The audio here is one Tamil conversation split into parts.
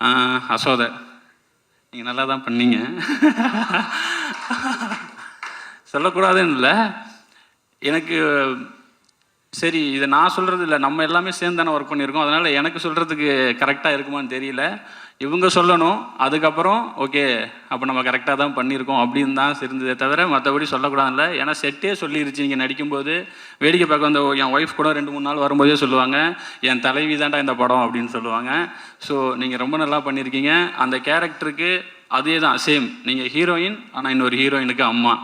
அசோதை. நீங்கள் நல்லா தான் பண்ணீங்க. சொல்லக்கூடாதுன்னு இல்லை. எனக்கு சரி இதை நான் சொல்கிறது இல்லை. நம்ம எல்லாமே சேர்ந்து தானே ஒர்க் பண்ணியிருக்கோம். அதனால் எனக்கு சொல்கிறதுக்கு கரெக்டாக இருக்குமான்னு தெரியல. இவங்க சொல்லணும். அதுக்கப்புறம் ஓகே அப்போ நம்ம கரெக்டாக தான் பண்ணியிருக்கோம் அப்படின்னு தான் இருந்ததே தவிர மற்றபடி சொல்லக்கூடாதுல்ல. ஏன்னா செட்டே சொல்லிருச்சு. நீங்கள் நடிக்கும்போது வேடிக்கை பார்க்க வந்த என் ஒய்ஃப் கூட ரெண்டு மூணு நாள் வரும்போதே சொல்லுவாங்க என் தலைவி தான்டா இந்த படம் அப்படின்னு சொல்லுவாங்க. ஸோ நீங்கள் ரொம்ப நல்லா பண்ணியிருக்கீங்க. அந்த கேரக்டருக்கு அதே தான் சேம் நீங்கள் ஹீரோயின் ஆனால் இன்னொரு ஹீரோயினுக்கு அம்மா.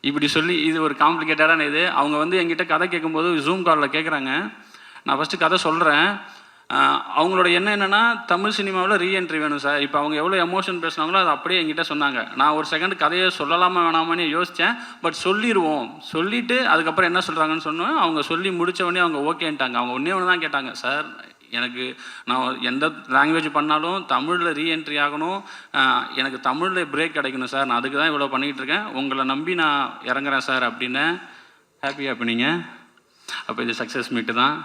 இப்படி சொல்லி இது ஒரு காம்ப்ளிகேட்டடான இது. அவங்க வந்து என்கிட்ட கதை கேட்கும்போது ஜூம் காலில் கேட்குறாங்க நான் ஃபஸ்ட்டு கதை சொல்கிறேன் அவங்களோட எண்ணம் என்னென்னா தமிழ் சினிமாவில் ரீஎன்ட்ரி வேணும் சார் இப்போ அவங்க எவ்வளோ எமோஷன் பேசுனாங்களோ அது அப்படியே என்கிட்ட சொன்னாங்க. நான் ஒரு செகண்ட் கதையை சொல்லலாமா வேணாமான்னு யோசித்தேன் பட் சொல்லிடுவோம் சொல்லிவிட்டு அதுக்கப்புறம் என்ன சொல்கிறாங்கன்னு சொன்னோம். அவங்க சொல்லி முடிச்ச உடனே அவங்க ஓகேன்ட்டாங்க அவங்க ஒன்றே ஒன்று தான் கேட்டாங்க. சார் எனக்கு நான் எந்த லாங்குவேஜ் பண்ணாலும் தமிழில் ரீஎன்ட்ரி ஆகணும். எனக்கு தமிழில் பிரேக் கிடைக்கணும் சார். நான் அதுக்கு தான் இவ்வளோ பண்ணிகிட்டு இருக்கேன். உங்களை நம்பி நான் இறங்குறேன் சார் அப்படின்னு ஹாப்பி பண்ணிங்க. அப்போ இது சக்ஸஸ் மீட்டு தான்.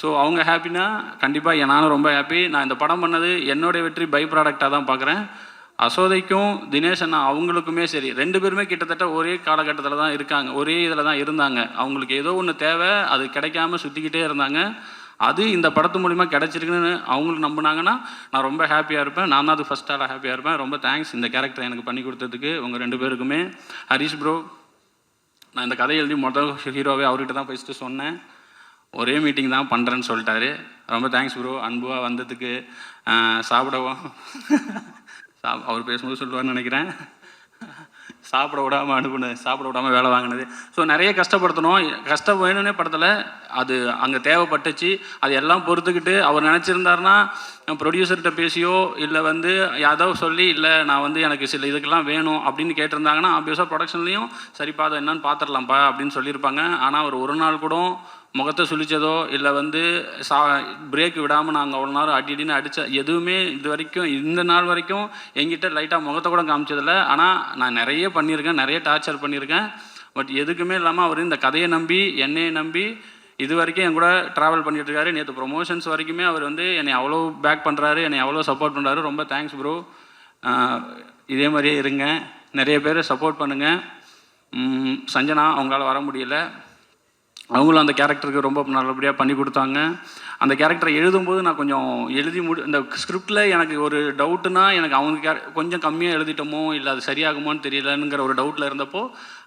ஸோ அவங்க ஹாப்பினா கண்டிப்பாக நானும் ரொம்ப ஹாப்பி நான் இந்த படம் பண்ணது என்னுடைய வெற்றி பை ப்ராடக்டாக தான் பார்க்குறேன் அசோதைக்கும் தினேஷ் அண்ணா அவங்களுக்குமே சரி ரெண்டு பேருமே கிட்டத்தட்ட ஒரே காலகட்டத்தில் தான் இருக்காங்க. ஒரே இதில் தான் இருந்தாங்க. அவங்களுக்கு ஏதோ ஒன்று தேவை அது கிடைக்காம சுற்றிக்கிட்டே இருந்தாங்க. அது இந்த படத்து மூலிமா கிடச்சிருக்குன்னு அவங்களுக்கு நம்பினாங்கன்னா நான் ரொம்ப ஹாப்பியாக இருப்பேன். நான் தான் அது ஃபஸ்ட் ஆளாக ஹாப்பியாக இருப்பேன். ரொம்ப தேங்க்ஸ் இந்த கேரக்டர் எனக்கு பண்ணி கொடுத்ததுக்கு உங்கள் ரெண்டு பேருக்குமே. ஹரிஷ் ப்ரோ நான் இந்த கதை எழுதி முதல் ஹீரோவே அவர்கிட்ட தான் ஃபஸ்ட்டு சொன்னேன். ஒரே மீட்டிங் தான் பண்ணுறேன்னு சொல்லிட்டாரு. ரொம்ப தேங்க்ஸ் ப்ரோ அன்புவாக வந்ததுக்கு சாப்பிடவும் சா அவர் பேசும்போது சொல்லுவார்னு நினைக்கிறேன். சாப்பிட விடாமல் அனுப்புனது சாப்பிட விடாமல் வேலை வாங்கினது. ஸோ நிறைய கஷ்டப்படுத்தணும் கஷ்டம் வேணும்னே படத்தில் அது அங்கே தேவைப்பட்டுச்சு. அது எல்லாம் பொறுத்துக்கிட்டு அவர் நினச்சிருந்தாருன்னா ப்ரொடியூசர்கிட்ட பேசியோ இல்லை வந்து யாதோ சொல்லி இல்லை நான் வந்து எனக்கு சில இதுக்கெல்லாம் வேணும் அப்படின்னு கேட்டிருந்தாங்கன்னா ஆப்வியஸாக ப்ரொடக்ஷன்லேயும் சரிப்பா அதை என்னன்னு பார்த்துடலாம்ப்பா அப்படின்னு சொல்லியிருப்பாங்க. ஆனால் அவர் ஒரு நாள் கூட முகத்தை சுழிச்சதோ இல்லை வந்து சா பிரேக் விடாமல் நாங்கள் அவ்வளோ நேரம் அடி அடின்னு அடித்த எதுவுமே இது வரைக்கும் இந்த நாள் வரைக்கும் எங்கிட்ட லைட்டாக முகத்தை கூட காமிச்சதில்ல. ஆனால் நான் நிறைய பண்ணியிருக்கேன் நிறைய டார்ச்சர் பண்ணியிருக்கேன். பட் எதுக்குமே இல்லாமல் அவர் இந்த கதையை நம்பி என்னையை நம்பி இது வரைக்கும் என் கூட ட்ராவல் பண்ணிட்டு இருக்காரு நேற்று ப்ரொமோஷன்ஸ் வரைக்குமே அவர் வந்து என்னை அவ்வளோ பேக் பண்ணுறாரு என்னை அவ்வளோ சப்போர்ட் பண்ணுறாரு ரொம்ப தேங்க்ஸ் ப்ரோ இதே மாதிரியே இருங்க. நிறைய பேர் சப்போர்ட் பண்ணுங்கள் சஞ்சனா அவங்களால வர முடியல. அவங்களும் அந்த கேரக்டருக்கு ரொம்ப நல்லபடியாக பண்ணி கொடுத்தாங்க. அந்த கேரக்டரை எழுதும்போது நான் கொஞ்சம் எழுதி முடி இந்த ஸ்கிரிப்டில் எனக்கு ஒரு டவுட்டுனா எனக்கு அவங்க கே கொஞ்சம் கம்மியாக எழுதிட்டோமோ இல்லை அது சரியாகுமோன்னு தெரியலங்கிற ஒரு டவுட்டில் இருந்தப்போ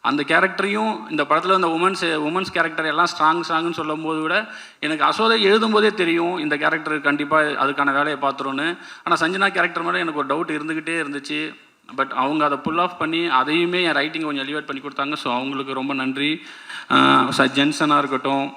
அந்த கேரக்டரையும் இந்த படத்தில் இந்த உமன்ஸ் உமன்ஸ் கேரக்டர் எல்லாம் ஸ்ட்ராங் ஸ்ட்ராங்னு சொல்லும்போது விட எனக்கு அசோதை எழுதும்போதே தெரியும் இந்த கேரக்டர் கண்டிப்பாக அதுக்கான வேலையை பார்த்துருன்னு ஆனால் சஞ்சனா கேரக்டர் மேலே எனக்கு ஒரு டவுட் இருந்துக்கிட்டே இருந்துச்சு. பட் அவங்க அதை புல் ஆஃப் பண்ணி அதையுமே என் ரைட்டிங் கொஞ்சம் எலிவேட் பண்ணி கொடுத்தாங்க. ஸோ அவங்களுக்கு ரொம்ப நன்றி. ச ஜென்சனாக இருக்கட்டும்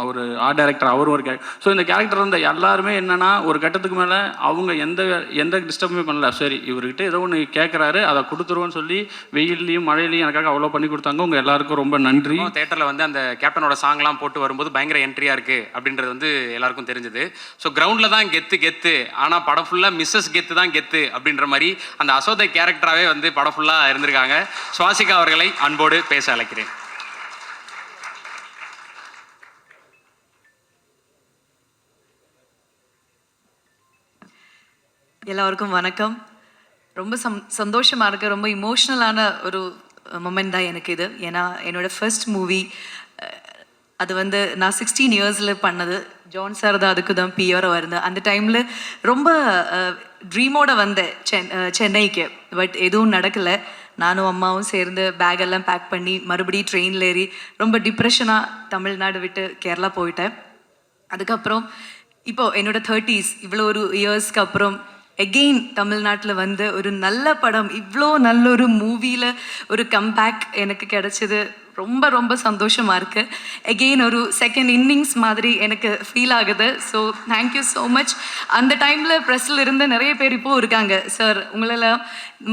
அவர் ஆர்ட் டைரக்டர் அவரும் ஒரு கேரக்டர் ஸோ இந்த கேரக்டர் இருந்த எல்லாருமே என்னென்னா ஒரு கட்டத்துக்கு மேலே அவங்க எந்த எந்த டிஸ்டர்புமே பண்ணல. சரி இவர்கிட்ட ஏதோ ஒன்று கேட்குறாரு அதை கொடுத்துருவோன்னு சொல்லி வெயில்லையும் மழையிலையும் எனக்காக அவ்வளோ பண்ணி கொடுத்தாங்க. உங்கள் எல்லாருக்கும் ரொம்ப நன்றி. தேட்டரில் வந்து அந்த கேப்டனோட சாங்லாம் போட்டு வரும்போது பயங்கர என்ட்ரியாக இருக்குது அப்படின்றது வந்து எல்லாருக்கும் தெரிஞ்சது. ஸோ கிரவுண்டில் தான் கெத்து கெத்து. ஆனால் படம் ஃபுல்லாக மிஸ்ஸஸ் கெத்து தான் கெத்து அப்படின்ற மாதிரி அந்த அசோதை கேரக்டராகவே வந்து படம் ஃபுல்லாக இருந்திருக்காங்க. சுவாசிகா அவர்களை அன்போடு பேச அழைக்கிறேன். எல்லாருக்கும் வணக்கம். ரொம்ப சம் சந்தோஷமாக இருக்க. ரொம்ப இமோஷ்னலான ஒரு மொமெண்ட் தான் எனக்கு இது. ஏன்னா என்னோட ஃபர்ஸ்ட் மூவி அது வந்து நான் சிக்ஸ்டீன் இயர்ஸில் பண்ணது. ஜான் சார் தான் அதுக்கு தான் பியோராக இருந்தேன். அந்த டைமில் ரொம்ப ட்ரீமோட வந்தேன் சென் சென்னைக்கு. பட் எதுவும் நடக்கலை. நானும் அம்மாவும் சேர்ந்து பேக் எல்லாம் பேக் பண்ணி மறுபடியும் ட்ரெயினில் ஏறி ரொம்ப டிப்ரெஷனாக தமிழ்நாடு விட்டு கேரளா போயிட்டேன். அதுக்கப்புறம் இப்போ என்னோட தேர்ட்டிஸ் இவ்வளோ ஒரு இயர்ஸ்க்கு அப்புறம் எகெயின் தமிழ்நாட்டில் வந்து ஒரு நல்ல படம் இவ்வளோ நல்ல ஒரு மூவியில் ஒரு கம்பேக் எனக்கு கிடைச்சது. ரொம்ப ரொம்ப சந்தோஷமாக இருக்குது எகெயின் ஒரு செகண்ட் இன்னிங்ஸ் மாதிரி எனக்கு ஃபீல் ஆகுது. ஸோ தேங்க்யூ ஸோ மச் அந்த டைமில் ப்ரெஸ்ஸில் இருந்து நிறைய பேர் இப்போ இருக்காங்க. சார் உங்களெல்லாம்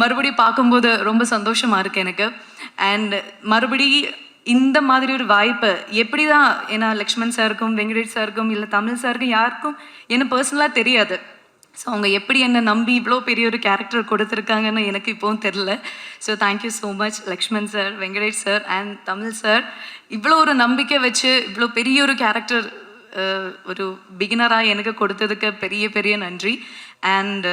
மறுபடியும் பார்க்கும்போது ரொம்ப சந்தோஷமாக இருக்குது எனக்கு. அண்ட் மறுபடி இந்த மாதிரி ஒரு வாய்ப்பு எப்படி தான் ஏன்னா லக்ஷ்மண் சாருக்கும் வெங்கடேஷ் சாருக்கும் இல்லை தமிழ் சாருக்கும் யாருக்கும் என்ன பர்சனலாக தெரியாது. ஸோ அவங்க எப்படி என்னை நம்பி இவ்வளோ பெரிய ஒரு கேரக்டர் கொடுத்துருக்காங்கன்னு எனக்கு இப்போவும் தெரில so thank you so much Lakshman sir Venkatesh sir and Tamil sir இவ்வளோ ஒரு நம்பிக்கை வச்சு இவ்வளோ பெரிய ஒரு கேரக்டர் ஒரு பிகினராக எனக்கு கொடுத்ததுக்கு பெரிய பெரிய நன்றி. அண்ட்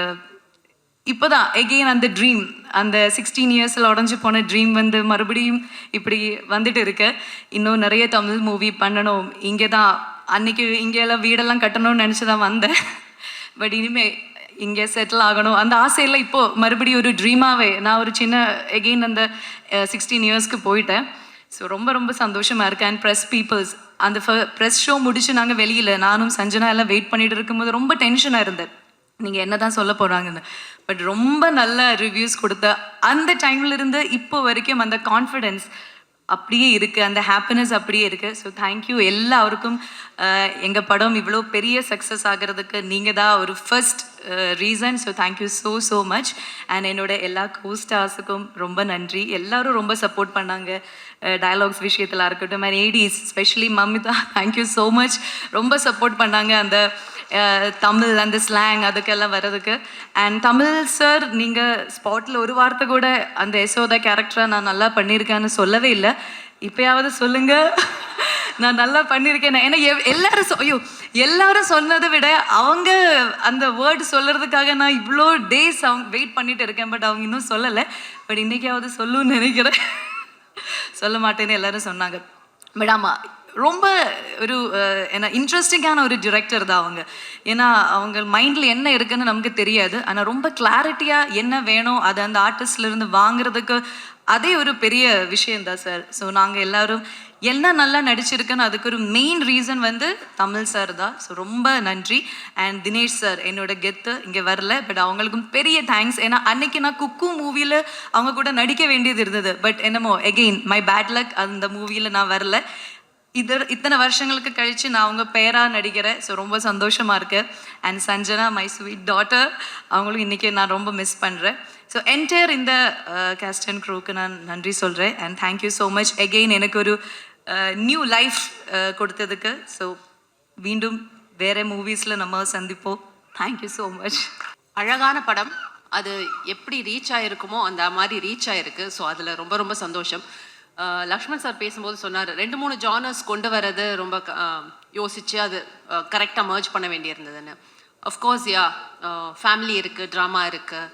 இப்போதான் எகெயின் அந்த ட்ரீம் அந்த சிக்ஸ்டீன் இயர்ஸில் உடஞ்சி போன ட்ரீம் வந்து மறுபடியும் இப்படி வந்துட்டு இருக்கு. இன்னும் நிறைய தமிழ் மூவி பண்ணணும். இங்கே தான் அன்னைக்கு இங்கே எல்லாம் வீடெல்லாம் கட்டணும்னு நினச்சி தான் வந்தேன். பட் இனிமே இங்கே செட்டில் ஆகணும். அந்த ஆசையெல்லாம் இப்போது மறுபடியும் ஒரு ட்ரீமாகவே நான் ஒரு சின்ன எகெயின் அந்த uh, சிக்ஸ்டீன் இயர்ஸ்க்கு போயிட்டேன். ஸோ ரொம்ப ரொம்ப சந்தோஷமாக இருக்கேன் அண்ட் ப்ரெஸ் பீப்புள்ஸ் அந்த ப்ரெஸ் ஷோ முடிச்சு நாங்கள் வெளியில் நானும் சஞ்சனா எல்லாம் வெயிட் பண்ணிட்டு இருக்கும்போது ரொம்ப டென்ஷனாக இருந்தேன். நீங்கள் என்ன தான் சொல்ல போகிறாங்கன்னு பட் ரொம்ப நல்ல ரிவ்யூஸ் கொடுத்த அந்த டைம்லேருந்து இப்போ வரைக்கும் அந்த கான்ஃபிடென்ஸ் அப்படியே இருக்குது அந்த ஹாப்பினஸ் அப்படியே இருக்குது ஸோ தேங்க்யூ எல்லாருக்கும். எங்கள் படம் இவ்வளோ பெரிய சக்ஸஸ் ஆகிறதுக்கு நீங்கள் தான் ஒரு first reason so thank you so so much and என்னோட எல்லா கோஸ்டார்ஸுக்கும் ரொம்ப நன்றி. எல்லோரும் ரொம்ப சப்போர்ட் பண்ணாங்க. டயலாக்ஸ் விஷயத்தில் இருக்கட்டும் and Aedes specially Mamitha thank you so much ரொம்ப சப்போர்ட் பண்ணாங்க அந்த தமிழ் அந்த ஸ்லாங் அதுக்கெல்லாம் வர்றதுக்கு. அண்ட் தமிழ் சார் நீங்கள் ஸ்பாட்டில் ஒரு வார்த்தை கூட அந்த யசோதா கேரக்டரை நான் நல்லா பண்ணியிருக்கேன்னு சொல்லவே இல்லை. இப்பயாவது சொல்லுங்கள் நான் நல்லா பண்ணியிருக்கேன் ஏன்னா எவ்- எல்லாரும் ஐயோ எல்லாரும் சொன்னதை விட அவங்க அந்த வேர்டு சொல்கிறதுக்காக நான் இவ்வளோ டேஸ் அவங்க வெயிட் பண்ணிட்டு இருக்கேன். பட் அவங்க இன்னும் சொல்லலை. பட் இன்றைக்காவது சொல்லுன்னு நினைக்கிறேன். சொல்ல மாட்டேன்னு எல்லாரும் சொன்னாங்க. பட் ஆமாம் ரொம்ப ஒரு என்ன இன்ட்ரெஸ்டிங்கான ஒரு டிரெக்டர் தான் அவங்க. ஏன்னா அவங்க மைண்டில் என்ன இருக்குன்னு நமக்கு தெரியாது. ஆனால் ரொம்ப கிளாரிட்டியாக என்ன வேணும் அதை அந்த ஆர்டிஸ்ட்லேருந்து இருந்து வாங்குறதுக்கு அதே ஒரு பெரிய விஷயந்தான் சார் ஸோ நாங்கள் எல்லாரும் என்ன நல்லா நடிச்சிருக்குன்னு அதுக்கு ஒரு மெயின் ரீசன் வந்து தமிழ் சார் தான். ஸோ ரொம்ப நன்றி. அண்ட் தினேஷ் சார் என்னோட கெத்து இங்கே வரல. பட் அவங்களுக்கும் பெரிய தேங்க்ஸ் ஏன்னா அன்னைக்கு நான் குக்கு மூவியில் அவங்க கூட நடிக்க வேண்டியது இருந்தது. பட் என்னமோ எகெயின் மை பேட் லக் அந்த மூவியில் நான் வரல. இது இத்தனை வருஷங்களுக்கு கழித்து நான் அவங்க பேராக நடிக்கிறேன். ஸோ ரொம்ப சந்தோஷமாக இருக்குது and Sanjana my sweet daughter அவங்களும் இன்றைக்கி நான் ரொம்ப மிஸ் பண்ணுறேன் ஸோ என்டையர் இந்த கேஸ்ட் அண்ட் க்ரூக்கு நான் நன்றி சொல்கிறேன் and thank you so much again எனக்கு ஒரு uh, நியூ லைஃப் uh, கொடுத்ததுக்கு. ஸோ மீண்டும் வேற மூவிஸில் நம்ம சந்திப்போம். தேங்க்யூ ஸோ மச் அழகான படம். அது எப்படி ரீச் ஆகிருக்குமோ அந்த மாதிரி ரீச் ஆகிருக்கு ஸோ அதில் ரொம்ப ரொம்ப சந்தோஷம். லக்ஷ்மண் சார் பேசும்போது சொன்னார் ரெண்டு மூணு ஜானர்ஸ் கொண்டு வர்றது ரொம்ப யோசித்து அது கரெக்டாக மர்ஜ் பண்ண வேண்டியிருந்ததுன்னு. அஃப்கோர்ஸ் யா ஃபேமிலி இருக்குது ட்ராமா இருக்குது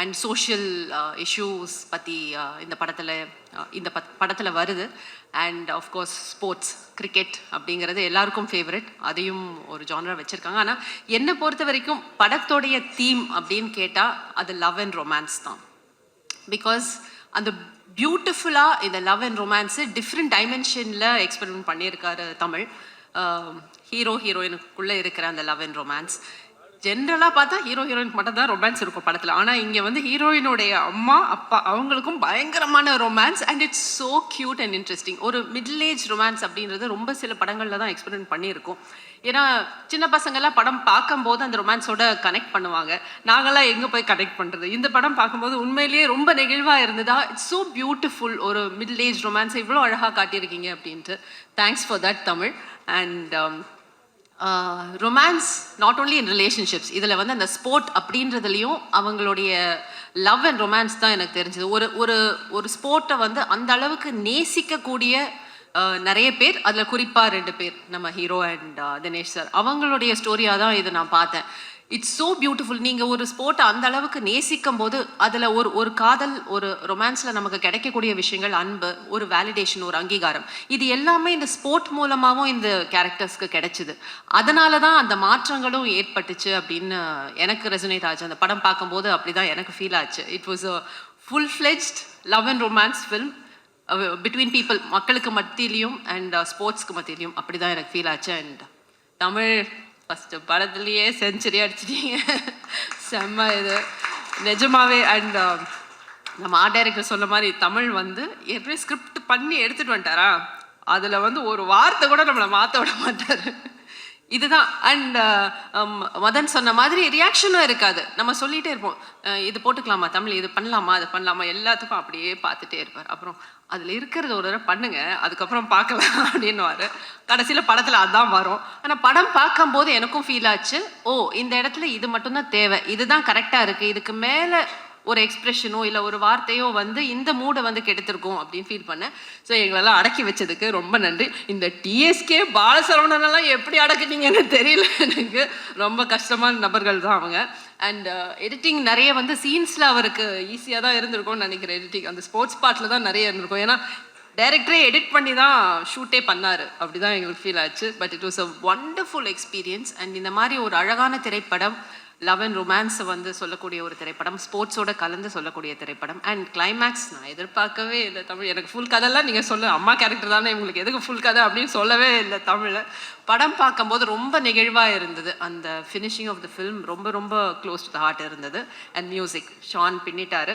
அண்ட் சோஷியல் இஷ்யூஸ் பற்றி இந்த படத்தில் uh, இந்த பத் படத்தில் வருது. அண்ட் ஆஃப்கோர்ஸ் ஸ்போர்ட்ஸ் கிரிக்கெட் அப்படிங்கிறது எல்லாருக்கும் ஃபேவரட் அதையும் ஒரு ஜானராக வச்சுருக்காங்க. ஆனால் என்னை பொறுத்த வரைக்கும் படத்தோடைய தீம் அப்படின்னு கேட்டால் அது லவ் அண்ட் ரொமான்ஸ் தான். பிகாஸ் அந்த பியூட்டிஃபுல்லாக இந்த லவ் அண்ட் ரொமான்ஸு டிஃப்ரெண்ட் டைமென்ஷனில் எக்ஸ்பெரிமெண்ட் பண்ணியிருக்காரு தமிழ். Um, ஹீரோ ஹீரோயினுக்குள்ளே இருக்கிற அந்த லவ் அண்ட் ரொமான்ஸ் ஜென்ரலாக பார்த்தா ஹீரோ ஹீரோயினுக்கு மட்டும் தான் ரொமான்ஸ் இருக்கும் படத்தில். ஆனால் இங்கே வந்து ஹீரோயினுடைய அம்மா அப்பா அவங்களுக்கும் பயங்கரமான romance and it's so cute and interesting ஒரு மிடில் ஏஜ் ரொமான்ஸ் அப்படின்றது ரொம்ப சில படங்களில் தான் எக்ஸ்பெரிமெண்ட் பண்ணியிருக்கோம். ஏன்னா சின்ன பசங்கள்லாம் படம் பார்க்கும்போது அந்த ரொமான்ஸோட கனெக்ட் பண்ணுவாங்க. நாங்களாம் எங்கே போய் கனெக்ட் பண்ணுறது இந்த படம் பார்க்கும்போது உண்மையிலேயே ரொம்ப நெகிழ்வாக இருந்ததா? இட்ஸ் ஸோ பியூட்டிஃபுல் ஒரு மிடில் ஏஜ் ரொமான்ஸை இவ்வளோ அழகாக காட்டியிருக்கீங்க அப்படின்ட்டு. Thanks for that Tamil. And romance not only in relationships இதில் வந்து அந்த ஸ்போர்ட் அப்படின்றதுலையும் அவங்களுடைய லவ் அண்ட் ரொமான்ஸ் தான் எனக்கு தெரிஞ்சது. ஒரு ஒரு ஒரு ஸ்போர்ட்டை வந்து அந்த அளவுக்கு நேசிக்கக்கூடிய நிறைய பேர் அதில் குறிப்பாக ரெண்டு பேர் நம்ம ஹீரோ அண்ட் தினேஷ் சார் அவங்களுடைய ஸ்டோரியாக தான் இதை நான் பார்த்தேன். இட்ஸ் ஸோ பியூட்டிஃபுல் நீங்கள் ஒரு ஸ்போர்ட்டை அந்த அளவுக்கு நேசிக்கும் போது அதில் ஒரு ஒரு காதல் ஒரு ரொமான்ஸில் நமக்கு கிடைக்கக்கூடிய விஷயங்கள் அன்பு ஒரு வேலிடேஷன் ஒரு அங்கீகாரம். இது எல்லாமே இந்த ஸ்போர்ட் மூலமாகவும் இந்த கேரக்டர்ஸ்க்கு கிடைச்சிது. அதனால தான் அந்த மாற்றங்களும் ஏற்பட்டுச்சு அப்படின்னு எனக்கு ரெசனேட் ஆச்சு. அந்த படம் பார்க்கும்போது அப்படி தான் எனக்கு ஃபீல் ஆச்சு. It was a full fledged love and romance film between people மக்களுக்கு மத்தியிலையும் அண்ட் ஸ்போர்ட்ஸ்க்கு uh, மத்தியிலையும். அப்படி தான் எனக்கு ஃபீல் ஆச்சு. அண்ட் தமிழ் ஃபஸ்ட்டு படத்துலேயே செஞ்சுரி அடிச்சிட்டீங்க. செம்ம இது. நிஜமாவே அண்ட் நம்ம ஆர்ட் டைரக்டர் சொன்ன மாதிரி தமிழ் வந்து ஏற்கனவே ஸ்கிரிப்ட் பண்ணி எடுத்துகிட்டு வந்துட்டாரா? அதில் வந்து ஒரு வார்த்தை கூட நம்மளை மாற்ற விட மாட்டார். இதுதான். அண்ட் uh, um, மதன் சொன்ன மாதிரி ரியாக்ஷனும் இருக்காது. நம்ம சொல்லிகிட்டே இருப்போம். இது போட்டுக்கலாமா தமிழ்? இது பண்ணலாமா? அது பண்ணலாமா? எல்லாத்துக்கும் அப்படியே பார்த்துட்டே இருப்பார். அப்புறம் அதில் இருக்கிறத ஒரு தடவை பண்ணுங்க. அதுக்கப்புறம் பார்க்கலாம் அப்படின்னுவார். கடைசியில் படத்தில் அதுதான் வரும். ஆனால் படம் பார்க்கும்போது எனக்கும் ஃபீல் ஆச்சு. ஓ இந்த இடத்துல இது மட்டும்தான் தேவை. இதுதான் கரெக்டாக இருக்குது இதுக்கு மேலே ஒரு எக்ஸ்பிரஷனோ இல்லை ஒரு வார்த்தையோ வந்து இந்த மூடை வந்து கெடுத்திருக்கோம் அப்படின்னு ஃபீல் பண்ணேன். ஸோ எங்களெல்லாம் அடக்கி வச்சதுக்கு ரொம்ப நன்றி. இந்த டிஎஸ்கே பாலசரவணனெல்லாம் எப்படி அடக்கிட்டீங்கன்னு தெரியல. எனக்கு ரொம்ப கஷ்டமான நபர்கள் தான் அவங்க. அண்ட் எடிட்டிங் uh, நிறைய வந்து சீன்ஸில் அவருக்கு ஈஸியாக தான் இருந்திருக்கும்னு நினைக்கிறேன் எடிட்டிங் அந்த ஸ்போர்ட்ஸ் பார்ட்டில் தான் நிறைய இருந்திருக்கும். ஏன்னா டைரக்டரே எடிட் பண்ணி தான் ஷூட்டே பண்ணார். அப்படி தான் எங்களுக்கு ஃபீல் ஆச்சு. But it was a wonderful experience and இந்த மாதிரி ஒரு அழகான திரைப்படம் லவ் அண்ட் ரொமான்ஸை வந்து சொல்லக்கூடிய ஒரு திரைப்படம் ஸ்போர்ட்ஸோட கலந்து சொல்லக்கூடிய திரைப்படம் அண்ட் கிளைமேக்ஸ் நான் எதிர்பார்க்கவே இல்லை தமிழ். எனக்கு ஃபுல் கதைலாம் நீங்கள் சொல்ல அம்மா கேரக்டர் தானே உங்களுக்கு எதுக்கு ஃபுல் கதை அப்படின்னு சொல்லவே இல்லை தமிழில் படம் பார்க்கும்போது ரொம்ப நெகிழ்வாக இருந்தது. அந்த ஃபினிஷிங் ஆஃப் த ஃபிலிம் ரொம்ப ரொம்ப க்ளோஸ் டு த ஹார்ட் இருந்தது. And music Shan பின்னிட்டாரு.